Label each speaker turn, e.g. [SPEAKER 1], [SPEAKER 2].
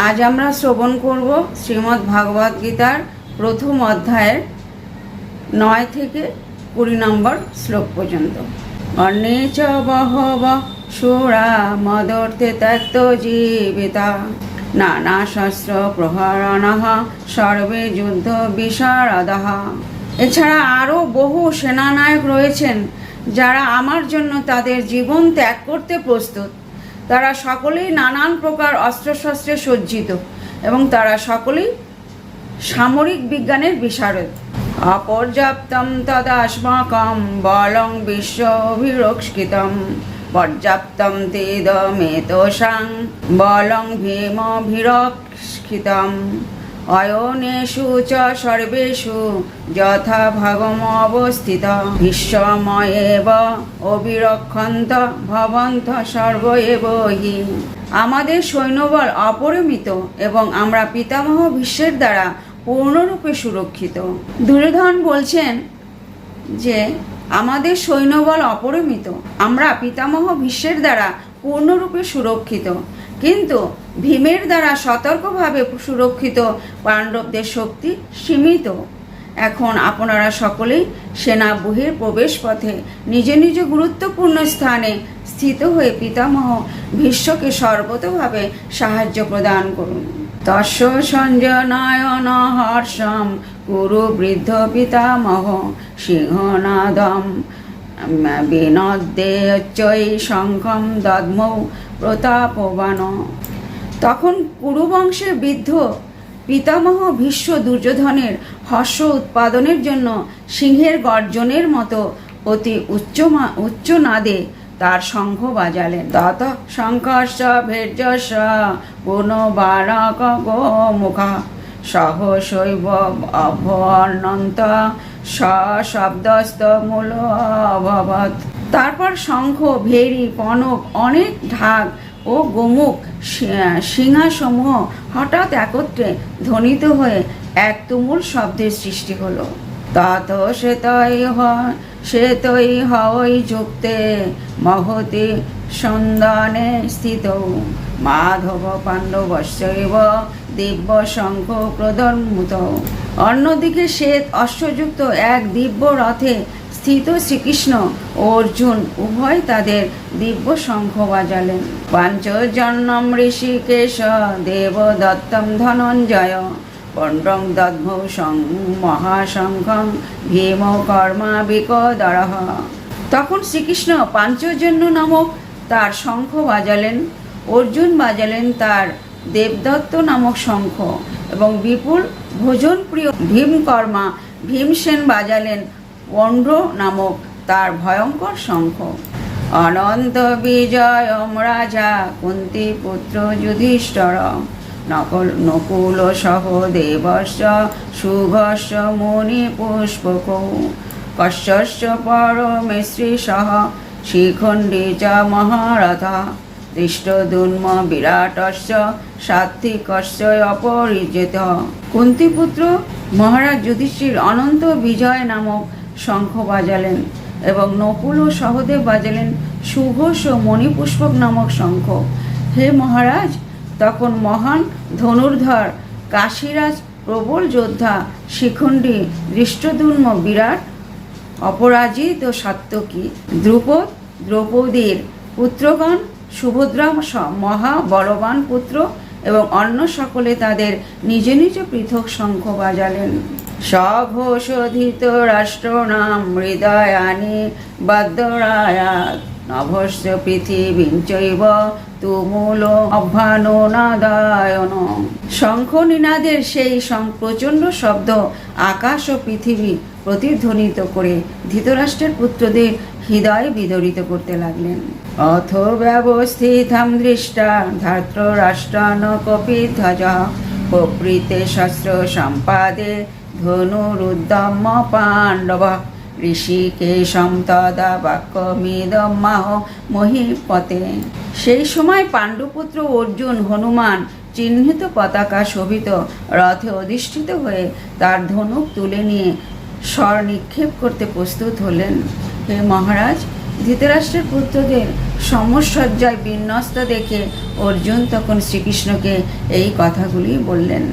[SPEAKER 1] আজ আমরা শ্রবণ করব শ্রীমদ্ ভাগবত গীতার প্রথম অধ্যায়ের নয় থেকে কুড়ি নম্বর শ্লোক পর্যন্ত। অন্যে চ বহব সুরা মদর্তে ত্যক্ত জীবিতা। নানা শস্ত্র প্রহরণ সর্বে যুদ্ধ বিশারদহ এছাড়া আরও বহু সেনানায়ক রয়েছেন যারা আমার জন্য তাদের জীবন ত্যাগ করতে প্রস্তুত। তারা সকলেই নানান প্রকার অস্ত্রশস্ত্রে সজ্জিত এবং তারা সকলেই সামরিক বিজ্ঞানের বিশারদ। অপর্যাপ্তম তদাস্মাকম বলং বিশ্ব অভিরক্ষিতম পর্যাপ্তম তেদমেতসাং বলং ভীমভিরক্ষিতম। অয়নেষু চ সর্বেষু যথা ভাগম অবস্থিত। বিশ্বময়েব অবিরক্ষন্ত, ভবন্ত সর্ব হি। আমাদের সৈন্যবল অপরিমিত এবং আমরা পিতামহ বিশ্বের দ্বারা পূর্ণরূপে সুরক্ষিত। দুর্যোধন বলছেন যে, আমাদের সৈন্যবল অপরিমিত, আমরা পিতামহ ভীষ্মের দ্বারা পূর্ণরূপে সুরক্ষিত। কিন্তু ভীমের দ্বারা সতর্কভাবে সুরক্ষিত পাণ্ডবদের শক্তি সীমিত। এখন আপনারা সকলেই সেনা বহির প্রবেশ পথে নিজ নিজ গুরুত্বপূর্ণ স্থানে স্থিত হয়ে পিতামহ ভীষ্মকে সর্বতভাবে সাহায্য প্রদান করুন। তস্য সঞ্জনায়ন হর্ষম কুরু বৃদ্ধ পিতামহ সিংহনাদম বিনদ্যেচ্চৈ শঙ্খম দদ্মৌ প্রতাপবান। তখন কুরুবংশের বৃদ্ধ পিতামহ ভীষ্ম দুর্যোধনের হর্ষ উৎপাদনের জন্য সিংহের গর্জনের মতো অতি উচ্চ উচ্চ নাদে তার শঙ্খ বাজালেন। তত শঙ্কর্ষ ভের্যস পুনবারক গোমুখা সহশৈব অভ্যনন্ত সশব্দস্ত মূল অভবত। তারপর শঙ্খ ভেরি পনক অনেক ঢাক ও গোমুখ সিংহাসমূহ হঠাৎ একত্রে ধ্বনিত হয়ে এক তুমুল শব্দের সৃষ্টি হলো। তত শ্বেতই শ্বেতই হই যুক্তে। মহতি সন্দনে স্থিত। মাধব পাণ্ডবশ্যৈব দিব্য শঙ্খ প্রদর্মুত অন্যদিকে শ্বেত অশ্বযুক্ত এক দিব্য রথে স্থিত শ্রীকৃষ্ণ অর্জুন উভয় তাদের দিব্য শঙ্খ বাজালেন। পাঞ্চজন্যম ঋষিকেশ দেব দত্তম ধনঞ্জয়। পণ্ডং দদ্ভৌষং মহাশঙ্খং ভীম কর্মা বিকদরহ। তখন শ্রীকৃষ্ণ পাঞ্চজন্য নামক তার শঙ্খ বাজালেন। অর্জুন বাজালেন তার দেবদত্ত নামক শঙ্খ এবং বিপুল ভোজনপ্রিয় ভীমকর্মা ভীমসেন বাজালেন পণ্ড নামক তার ভয়ঙ্কর শঙ্খ। অনন্ত বিজয়ম রাজা কুন্তি পুত্র যুধিষ্ঠর। নকল মুনি পুষ্পক। কশ্যশ্চ পরমেশ্রী সহ শিখণ্ডী চ মহারথ। দৃষ্টদুন্ম বিরাটস্য সাত্বিকস্য অপরিচিত। কুন্তিপুত্র মহারাজ যুধিষ্ঠির অনন্ত বিজয় নামক শঙ্খ বাজালেন এবং নকুল ও সহদেব বাজালেন ও মণিপুষ্পক নামক শঙ্খ। হে মহারাজ তখন মহান ধনুর্ধর কাশীরাজ প্রবল যোদ্ধা শিখণ্ডী দৃষ্টদুর্ম বিরাট, অপরাজিত সাত্যকী দ্রুপদ দ্রৌপদীর পুত্রগণ সুভদ্রা মহা বলবান পুত্র এবং অন্য সকলে তাদের নিজ নিজ পৃথক শঙ্খ বাজালেন। সঘোষোধিত রাষ্ট্র নাম হৃদয়ানি বাদ্যরায়াত নভস্য পৃথিবীঞ্চৈব তুমূল অভ্যানোনাদায়ন শঙ্খ নিনাদের সেই প্রচণ্ড শব্দ আকাশ ও পৃথিবী প্রতিধ্বনিত করে ধৃতরাষ্ট্রের পুত্রদের হৃদয় বিদরিত করতে লাগলেন। অথ ব্যবস্থিতম দৃষ্টা কপি কপিধ্বজ প্রবৃতে শস্ত্র সম্পাদে ধনুরুদ্যম পাণ্ডব। ঋষিকেশম তদা বাক্যমিদম মাহ মহিপতে। সেই সময় পাণ্ডুপুত্র অর্জুন হনুমান চিহ্নিত পতাকা শোভিত রথে অধিষ্ঠিত হয়ে তার ধনুক তুলে নিয়ে স্বর নিক্ষেপ করতে প্রস্তুত হলেন। হে মহারাজ, ধৃতরাষ্ট্রের পুত্রদের সমসজ্জায় বিন্যস্ত দেখে অর্জুন তখন শ্রীকৃষ্ণকে এই কথাগুলি বললেন।